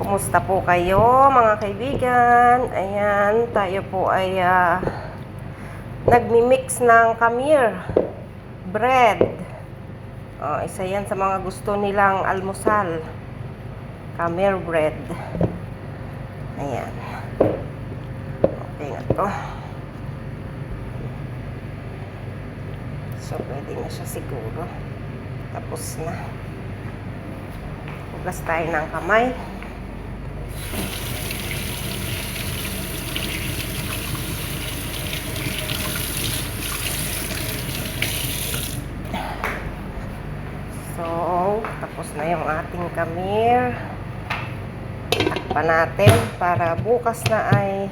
Kumusta po kayo mga kaibigan? Ayan, tayo po ay ah, nagmi-mix ng kamir bread. Oh, isa yan sa mga gusto nilang almusal. Kamir bread. Ayan. Okay na to. So, pwede na siya siguro. Tapos na. Hugas tayo ng kamay. So, tapos na yung ating kamir. Takpan natin para bukas na ay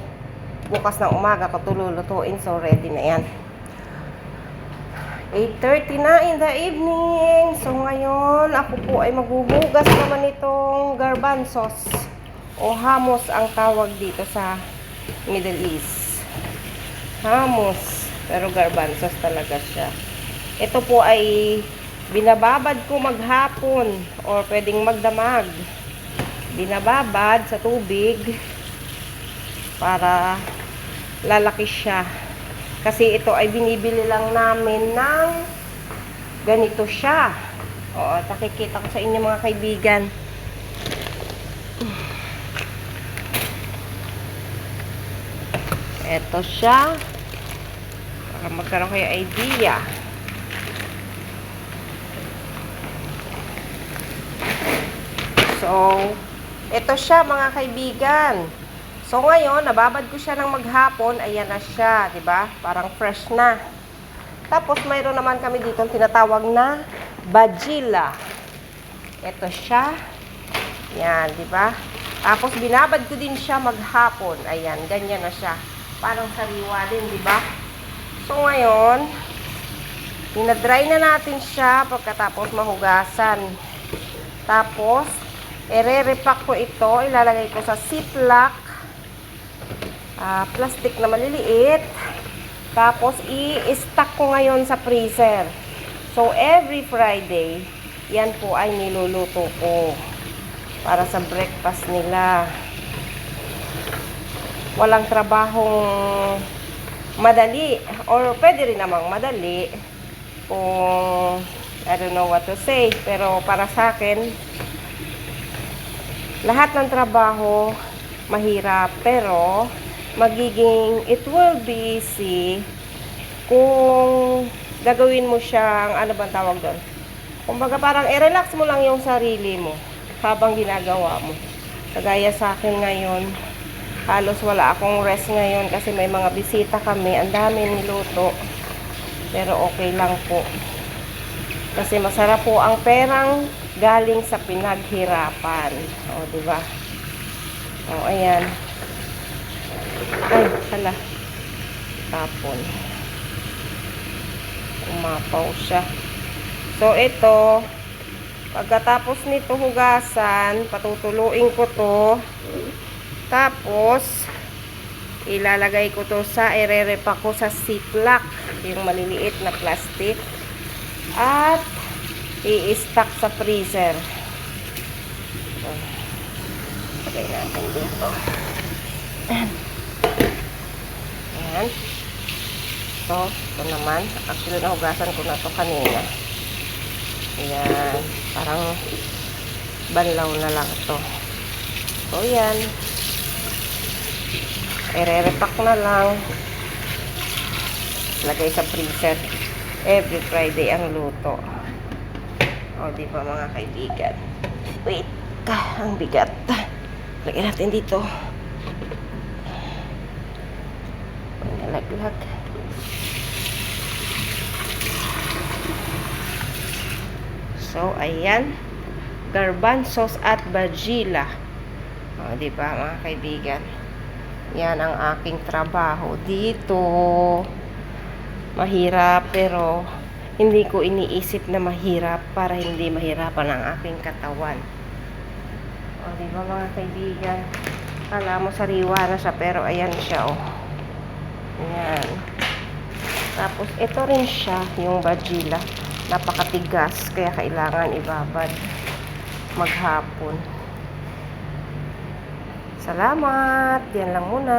bukas ng umaga ko ito lulutuin. So, ready na yan. 8.30 na in the evening. So, ngayon, ako po ay maghuhugas naman itong garbanzos o hamos ang tawag dito sa Middle East. Hamos. Pero garbanzos talaga siya. Ito po ay binababad ko maghapon or pwedeng magdamag. Binababad sa tubig para lalaki siya. Kasi ito ay binibili lang namin ng ganito siya. Oo, takikita ko sa inyo mga kaibigan. Ito siya. Para magkaroon kayo idea. So, ito siya mga kaibigan. So ngayon, nababad ko siya ng maghapon, ayan na siya, 'di ba? Parang fresh na. Tapos mayroon naman kami dito tinatawag na bajila. Ito siya. Yan, 'di ba? Tapos binabad ko din siya maghapon. Ayan, ganyan na siya. Parang sariwa din, 'di ba? So ngayon, Pinadry na natin siya pagkatapos mahugasan. Tapos, ere-repack ko ito. Ilalagay ko sa ziplock. ah, plastic na maliliit. Tapos, i-stack ko ngayon sa freezer. So, every Friday, yan po ay niluluto ko para sa breakfast nila. Walang trabahong madali or pwede rin namang madali kung I don't know what to say pero para sa akin lahat ng trabaho mahirap pero magiging it will be easy kung gagawin mo siyang ano bang tawag doon? Kumbaga parang i-relax mo lang yung sarili mo habang ginagawa mo. Kagaya sa akin ngayon halos wala akong rest ngayon kasi may mga bisita kami ang dami niluto. Pero okay lang po. Kasi masarap po ang perang galing sa pinaghirapan. O, di ba? O, ayan. Ay, hala. Tapon. Umapaw siya. So, ito, pagkatapos nito hugasan, patutuluin ko to. Tapos, ilalagay ko to sa irerepa ko sa ziplock yung maliliit na plastic at i-stack sa freezer. So, lagay natin dito. Ayan. So, ito naman. Actually nahugasan ko na to kanina. Ayan. Parang banlaw na lang to so, ayan. Ere-repack na lang. Lagay sa freezer. Every Friday ang luto. O, di ba mga kaibigan? Wait. Ah, ang bigat. Lagyan natin dito. Nalaglag. So, ayan. Garbanzos at bajila. O, di ba mga kaibigan? Yan ang aking trabaho dito. Mahirap pero hindi ko iniisip na mahirap para hindi mahirapan ang aking katawan. O, di ba mga kaibigan? Kala mo sariwa na siya pero ayan siya oh. Ayan. Tapos ito rin siya yung bajila. Napakatigas kaya kailangan ibabad maghapon. Salamat. Yan lang muna.